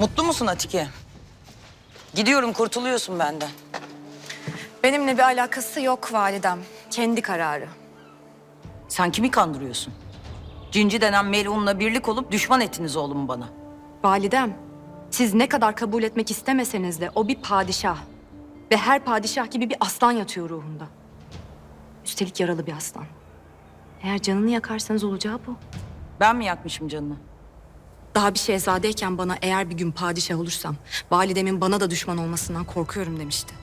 Mutlu musun Atike? Gidiyorum kurtuluyorsun benden. Benimle bir alakası yok validem. Kendi kararı. Sen kimi kandırıyorsun? Cinci denen melunla birlik olup düşman ettiniz oğlumu bana. Validem, siz ne kadar kabul etmek istemeseniz de o bir padişah. Ve her padişah gibi bir aslan yatıyor ruhunda. Üstelik yaralı bir aslan. Eğer canını yakarsanız olacağı bu. Ben mi yakmışım canını? Daha bir şehzadeyken bana eğer bir gün padişah olursam... ...validemin bana da düşman olmasından korkuyorum demişti.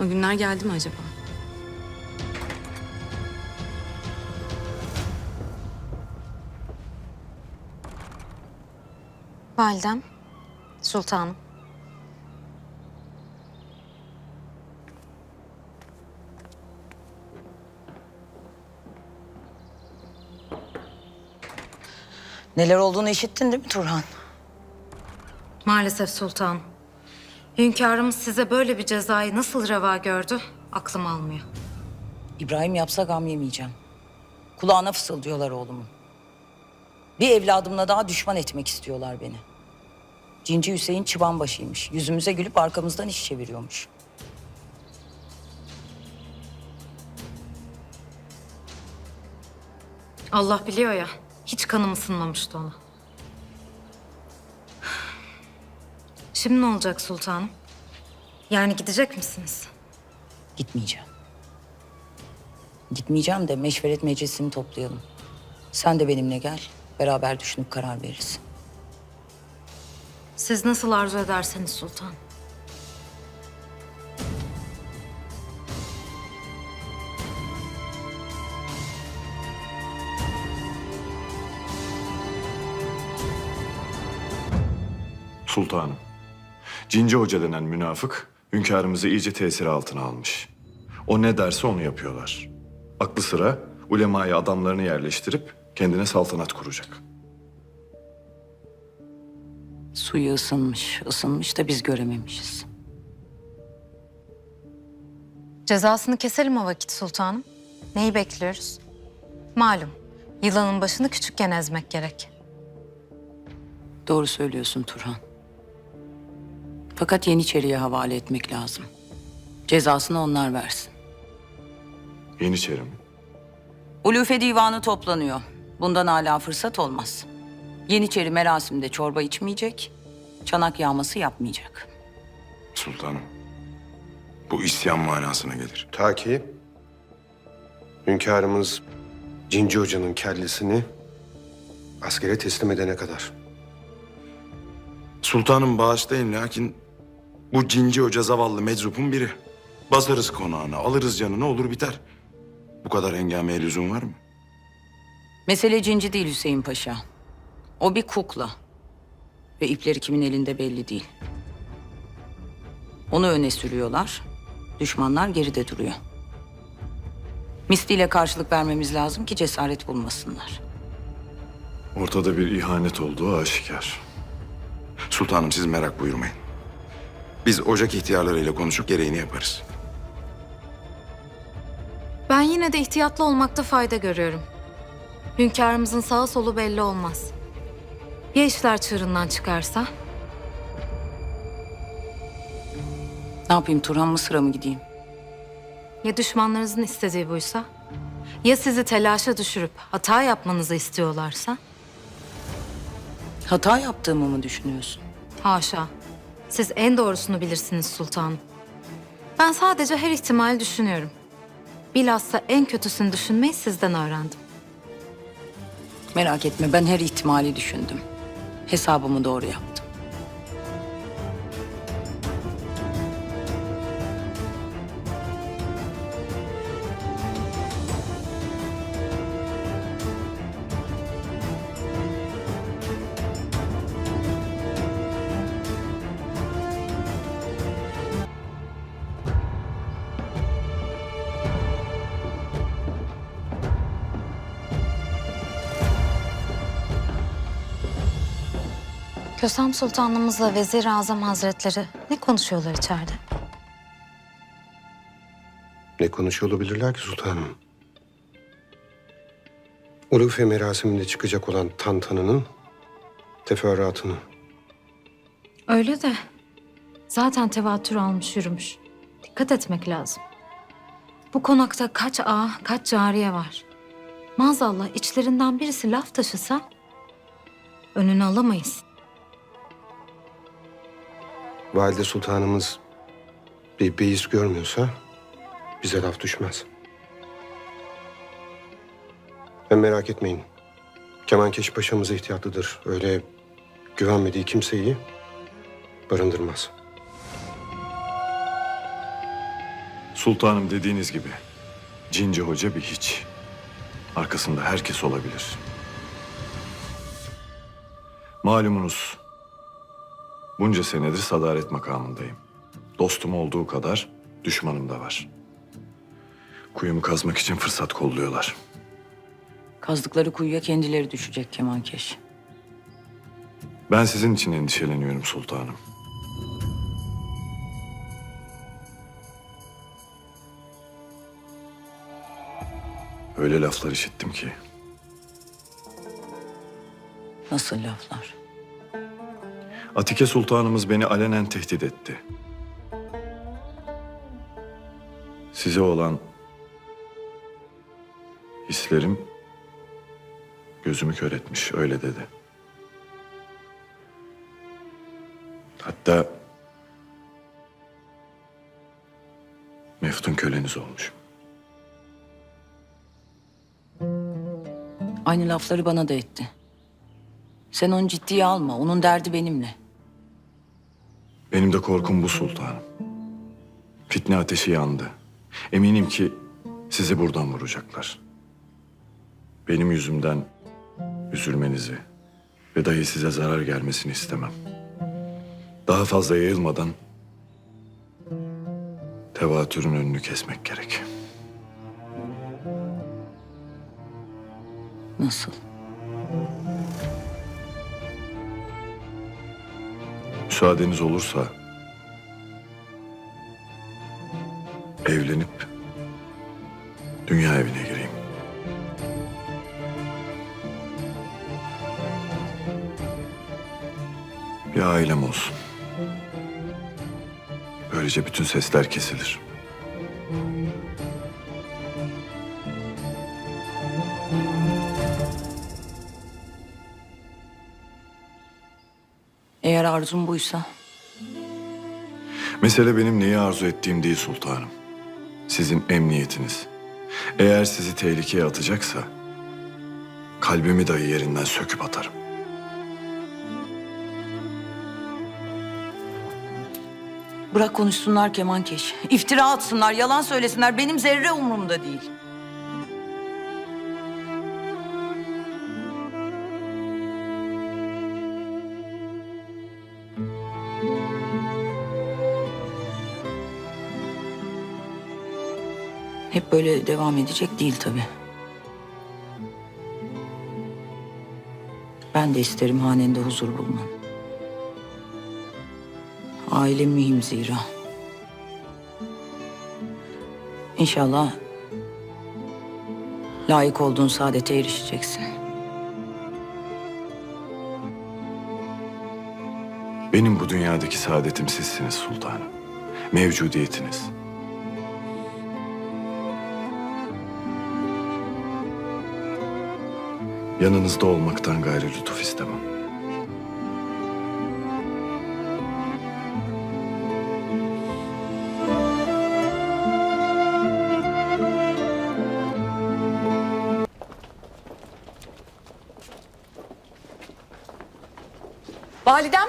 O günler geldi mi acaba? Validem, sultanım. Neler olduğunu işittin değil mi Turhan? Maalesef sultanım. Hünkârımız size böyle bir cezayı nasıl reva gördü aklım almıyor. İbrahim yapsa gam yemeyeceğim. Kulağına fısıldıyorlar oğlumun. Bir evladımla daha düşman etmek istiyorlar beni. Cinci Hüseyin çıban başıymış. Yüzümüze gülüp arkamızdan iş çeviriyormuş. Allah biliyor ya, hiç kanım ısınmamıştı ona. Şimdi ne olacak sultanım? Yani gidecek misiniz? Gitmeyeceğim. Gitmeyeceğim de meşveret meclisini toplayalım. Sen de benimle gel. Beraber düşünüp karar veririz. Siz nasıl arzu ederseniz sultan. Sultanım. Cinci Hoca denen münafık hünkârımızı iyice tesir altına almış. O ne derse onu yapıyorlar. Aklı sıra ulemayı adamlarını yerleştirip kendine saltanat kuracak. Suyu ısınmış, ısınmış da biz görememişiz. Cezasını keselim o vakit sultanım. Neyi bekliyoruz? Malum, yılanın başını küçükken ezmek gerek. Doğru söylüyorsun Turhan. Fakat Yeniçeri'ye havale etmek lazım. Cezasını onlar versin. Yeniçeri mi? Ulufe divanı toplanıyor. Bundan hala fırsat olmaz. Yeniçeri merasimde çorba içmeyecek, çanak yağması yapmayacak. Sultanım. Bu isyan manasına gelir. Ta ki hünkârımız Cinci Hoca'nın kellesini askere teslim edene kadar. Sultanım bağışlayın lakin bu cinci hoca zavallı meczupun biri. Basarız konağına, alırız canını olur biter. Bu kadar hengameye lüzum var mı? Mesele cinci değil Hüseyin Paşa. O bir kukla. Ve ipleri kimin elinde belli değil. Onu öne sürüyorlar. Düşmanlar geride duruyor. Misliyle karşılık vermemiz lazım ki cesaret bulmasınlar. Ortada bir ihanet olduğu aşikar. Sultanım siz merak buyurmayın. Biz ocak ihtiyarlarıyla konuşup gereğini yaparız. Ben yine de ihtiyatlı olmakta fayda görüyorum. Hünkârımızın sağı solu belli olmaz. Ya işler çığırından çıkarsa? Ne yapayım Turhan Mısır'a mı gideyim? Ya düşmanlarınızın istediği buysa? Ya sizi telaşa düşürüp hata yapmanızı istiyorlarsa? Hata yaptığımı mı düşünüyorsun? Haşa. Siz en doğrusunu bilirsiniz sultanım. Ben sadece her ihtimali düşünüyorum. Bilhassa en kötüsünü düşünmeyi sizden öğrendim. Merak etme ben her ihtimali düşündüm. Hesabımı doğru yaptım. Kösem Sultanımızla Vezir-i Azam Hazretleri ne konuşuyorlar içeride? Ne konuşuyor olabilirler ki sultanım? Ulufe merasiminde çıkacak olan tantanının teferruatını Öyle de zaten tevatür almış yürümüş. Dikkat etmek lazım. Bu konakta kaç ağa, kaç cariye var. Maazallah içlerinden birisi laf taşısa önünü alamayız. Valide Sultanımız bir beis görmüyorsa bize laf düşmez. Hem merak etmeyin. Kemankeş Paşa'mız ihtiyatlıdır. Öyle güvenmediği kimseyi barındırmaz. Sultanım dediğiniz gibi Cinci Hoca bir hiç. Arkasında herkes olabilir. Malumunuz bunca senedir sadaret makamındayım. Dostum olduğu kadar düşmanım da var. Kuyumu kazmak için fırsat kolluyorlar. Kazdıkları kuyuya kendileri düşecek kemankeş. Ben sizin için endişeleniyorum sultanım. Öyle laflar işittim ki Nasıl laflar? Atike Sultanımız beni alenen tehdit etti. Size olan hislerim gözümü kör etmiş, öyle dedi. Hatta Meftun köleniz olmuş. Aynı lafları bana da etti. Sen onu ciddiye alma. Onun derdi benimle. Benim de korkum bu sultanım. Fitne ateşi yandı. Eminim ki sizi buradan vuracaklar. Benim yüzümden üzülmenizi ve dahi size zarar gelmesini istemem. Daha fazla yayılmadan tevatürün önünü kesmek gerek. Nasıl? Müsaadeniz olursa evlenip dünya evine gireyim. Bir ailem olsun. Böylece bütün sesler kesilir. Eğer arzun buysa Mesele benim neyi arzu ettiğim değil sultanım. Sizin emniyetiniz. Eğer sizi tehlikeye atacaksa kalbimi dahi yerinden söküp atarım. bırak konuşsunlar kemankeş. İftira atsınlar, yalan söylesinler. Benim zerre umurumda değil. Hep böyle devam edecek değil tabii. Ben de isterim hanende huzur bulmanı. Ailem mühim zira. İnşallah layık olduğun saadete erişeceksin. Benim bu dünyadaki saadetim sizsiniz sultanım. Mevcudiyetiniz. Yanınızda olmaktan gayrı lütuf istemem. Validem.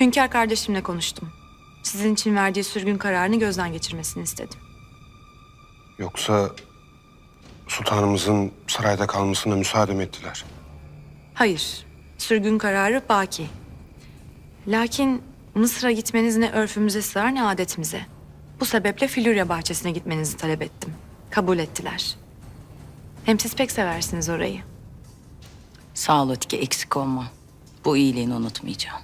Hünkar kardeşimle konuştum. Sizin için verdiği sürgün kararını gözden geçirmesini istedim. Yoksa sultanımızın sarayda kalmasına müsaade mi ettiler? Hayır, sürgün kararı baki. Lakin Mısır'a gitmeniz ne örfümüze sığar ne adetimize. Bu sebeple Filurya bahçesine gitmenizi talep ettim. Kabul ettiler. Hem siz pek seversiniz orayı. Sağ ol Atike eksik olma. Bu iyiliğini unutmayacağım.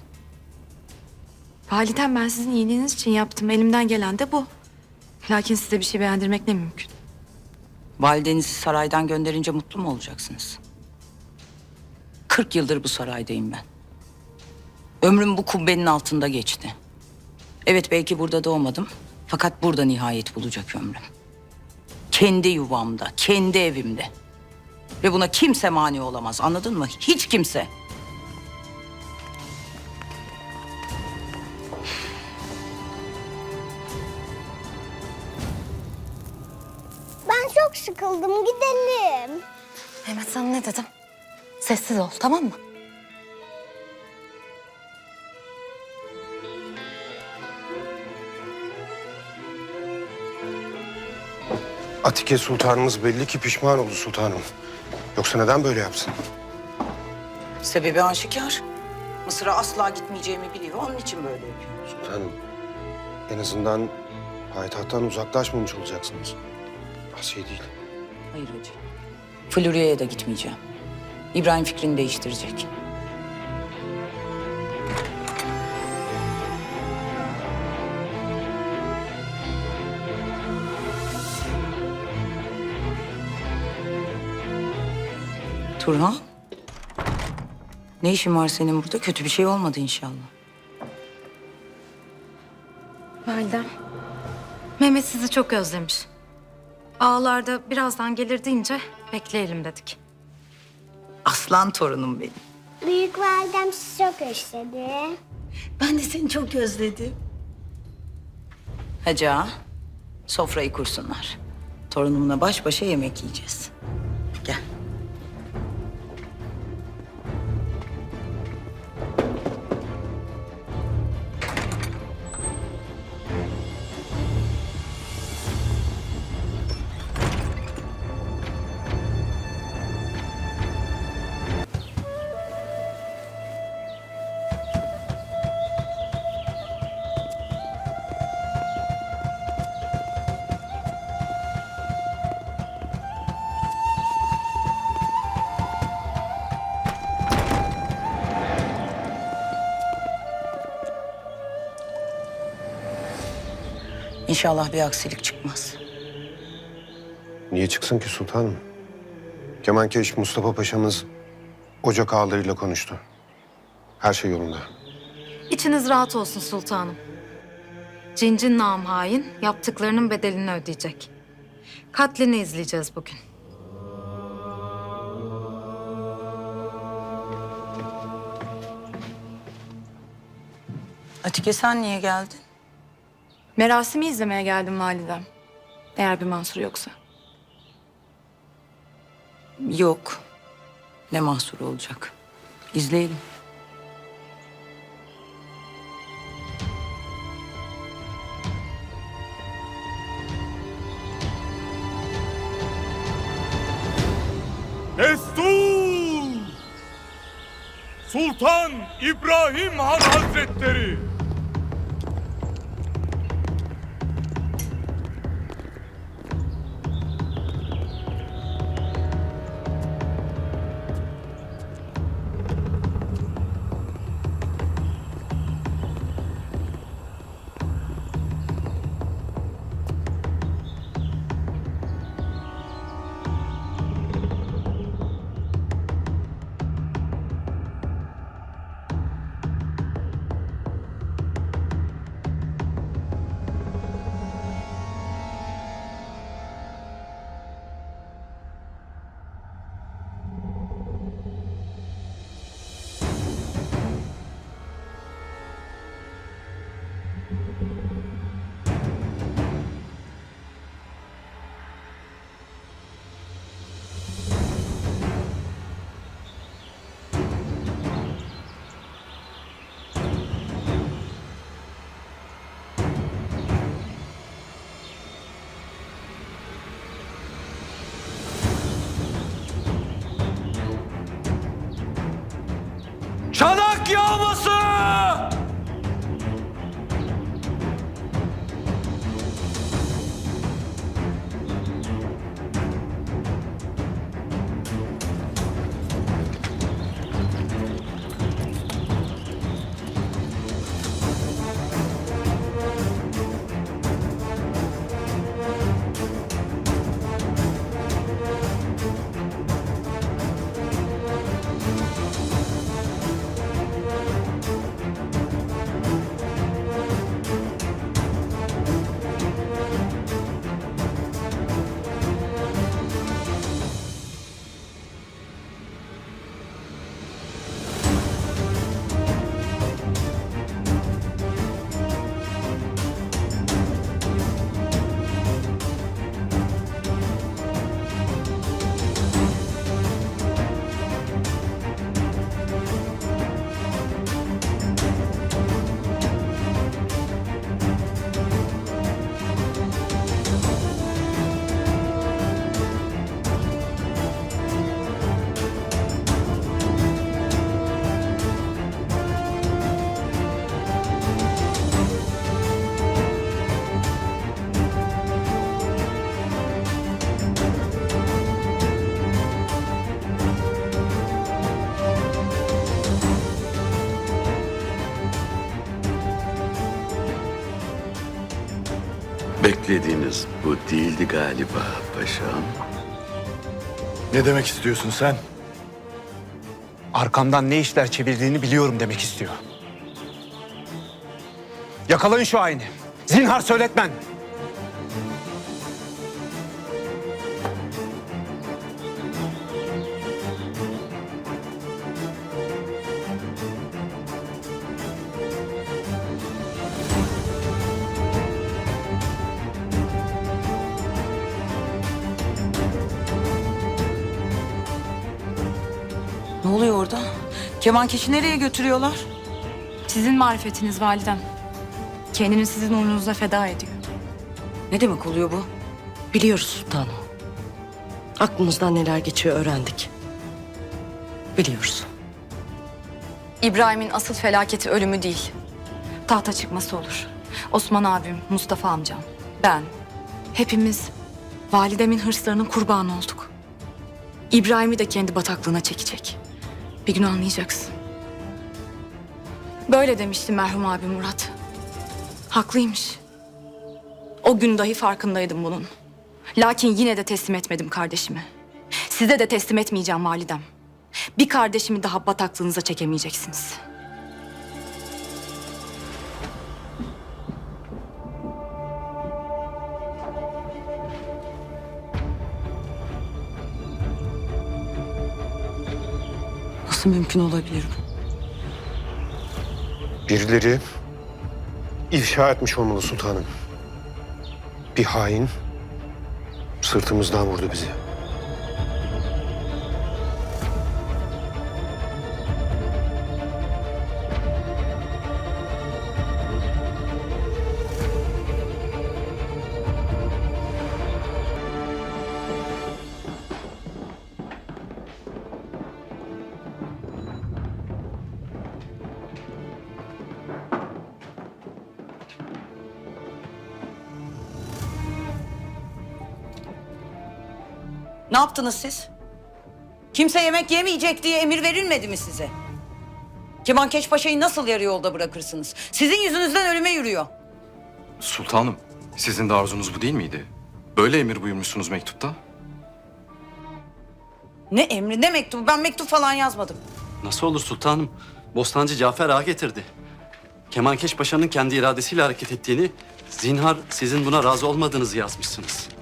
Validem ben sizin iyiliğiniz için yaptım. Elimden gelen de bu. Lakin size bir şey beğendirmek ne mümkün. Validenizi saraydan gönderince mutlu mu olacaksınız? 40 yıldır bu saraydayım ben. Ömrüm bu kubbenin altında geçti. Evet belki burada doğmadım. Fakat burada nihayet bulacak ömrüm. Kendi yuvamda, kendi evimde. Ve buna kimse mani olamaz anladın mı? Hiç kimse. Çok sıkıldım gidelim. Mehmet sana ne dedim? Sessiz ol tamam mı? Atike Sultanımız belli ki pişman oldu sultanım. Yoksa neden böyle yapsın? Sebebi aşikar. Mısır'a asla gitmeyeceğimi biliyor. Onun için böyle yapıyor. Sultanım, en azından payitahttan uzaklaşmamış olacaksınız. Asiye değil. Hayır hacı. Florya'ya da gitmeyeceğim. İbrahim fikrini değiştirecek. Turhan. Ne işin var senin burada? Kötü bir şey olmadı inşallah. Validem. Mehmet sizi çok özlemiş. Ağlarda birazdan gelir deyince bekleyelim dedik. Aslan torunum benim. Büyük validem sizi çok özledi. Ben de seni çok özledim. Hacı ağa, sofrayı kursunlar. Torunumla baş başa yemek yiyeceğiz. Gel. İnşallah bir aksilik çıkmaz. Niye çıksın ki sultanım? Kemankeş Mustafa Paşa'mız ocak ağalarıyla konuştu. Her şey yolunda. İçiniz rahat olsun sultanım. Cincin nam hain yaptıklarının bedelini ödeyecek. Katlini izleyeceğiz bugün. Atike sen niye geldin? Merasimi izlemeye geldim validem. Eğer bir Mansur yoksa. Yok. Ne mahsuru olacak? İzleyelim. Destur! Sultan İbrahim Han Hazretleri! Beklediğiniz bu değildi galiba paşam. Ne demek istiyorsun sen? Arkamdan ne işler çevirdiğini biliyorum demek istiyor. Yakalayın şu haini. Zinhar söyletmen. Ne oluyor orada? Kemankeşi nereye götürüyorlar? Sizin marifetiniz validem. Kendini sizin uğrunuza feda ediyor. Ne demek oluyor bu? Biliyoruz sultanım. Aklımızdan neler geçiyor öğrendik. Biliyoruz. İbrahim'in asıl felaketi ölümü değil. Tahta çıkması olur. Osman abim, Mustafa amcam, ben, hepimiz validemin hırslarının kurbanı olduk. İbrahim'i de kendi bataklığına çekecek. Bir gün anlayacaksın. Böyle demişti merhum abim Murat. Haklıymış. O gün dahi farkındaydım bunun. Lakin yine de teslim etmedim kardeşimi. Size de teslim etmeyeceğim validem. Bir kardeşimi daha bataklığınıza çekemeyeceksiniz. Nasıl mümkün olabilir bu? Birileri ifşa etmiş olmalı sultanım. Bir hain sırtımızdan vurdu bizi. Ne yaptınız siz? Kimse yemek yemeyecek diye emir verilmedi mi size? Kemankeş Paşa'yı nasıl yarı yolda bırakırsınız? Sizin yüzünüzden ölüme yürüyor. Sultanım, sizin de arzunuz bu değil miydi? Böyle emir buyurmuşsunuz mektupta. Ne emri ne mektubu? Ben mektup falan yazmadım. Nasıl olur sultanım? Bostancı Cafer ağa getirdi. Kemankeş Paşa'nın kendi iradesiyle hareket ettiğini, zinhar sizin buna razı olmadığınızı yazmışsınız.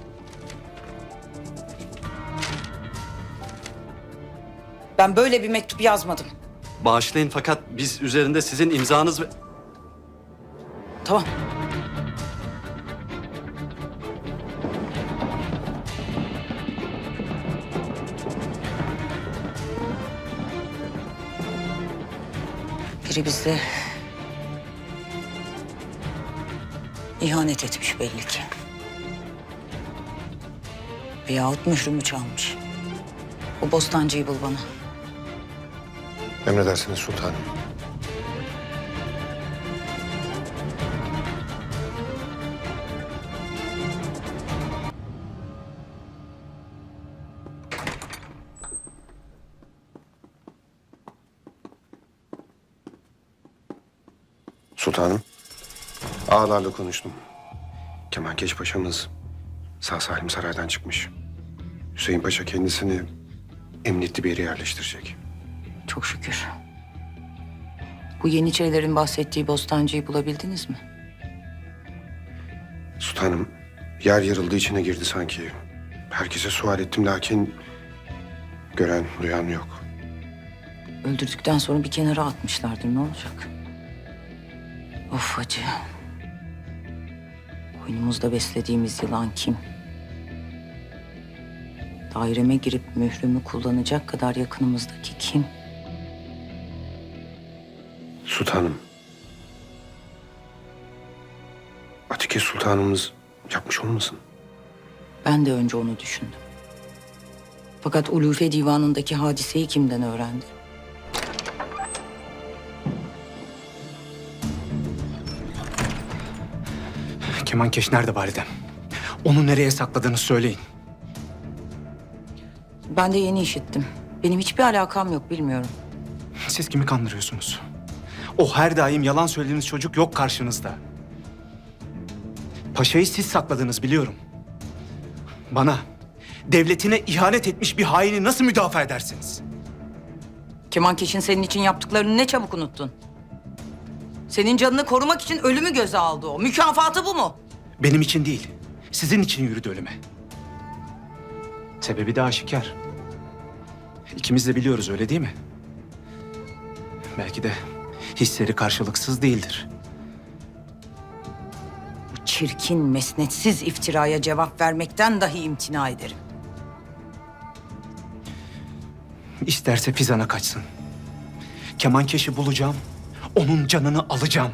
Ben böyle bir mektup yazmadım. Bağışlayın fakat biz üzerinde sizin imzanız ve... Tamam. Biri bize ihanet etmiş belli ki. Veyahut mührümü çalmış. O bostancıyı bul bana. Emredersiniz sultanım. Sultanım, ağalarla konuştum. Kemalkeş Paşa'mız sağ salim saraydan çıkmış. Hüseyin Paşa kendisini emniyetli bir yere yerleştirecek. Çok şükür. Bu Yeniçerilerin bahsettiği bostancıyı bulabildiniz mi? Sultanım, yer yarıldı içine girdi sanki. Herkese sual ettim lakin gören duyan yok. Öldürdükten sonra bir kenara atmışlardır ne olacak? Of acı. Koynumuzda beslediğimiz yılan kim? Daireme girip mührümü kullanacak kadar yakınımızdaki kim? Sultanım. Atike Sultanımız yapmış olmasın? Ben de önce onu düşündüm. Fakat Ulufe Divanı'ndaki hadiseyi kimden öğrendi? Kemankeş nerede validem? Onu nereye sakladığını söyleyin. Ben de yeni işittim. Benim hiçbir alakam yok bilmiyorum. Siz kimi kandırıyorsunuz? O her daim yalan söylediğiniz çocuk yok karşınızda. Paşayı siz sakladınız biliyorum. Bana, devletine ihanet etmiş bir haini nasıl müdafaa edersiniz? Kemankeş'in senin için yaptıklarını ne çabuk unuttun. Senin canını korumak için ölümü göze aldı o. Mükafatı bu mu? Benim için değil, sizin için yürüdü ölüme. Sebebi de aşikar. İkimiz de biliyoruz öyle değil mi? Belki de hisleri karşılıksız değildir. Bu çirkin, mesnetsiz iftiraya cevap vermekten dahi imtina ederim. İsterse Fizan'a kaçsın. Kemankeş'i bulacağım, onun canını alacağım.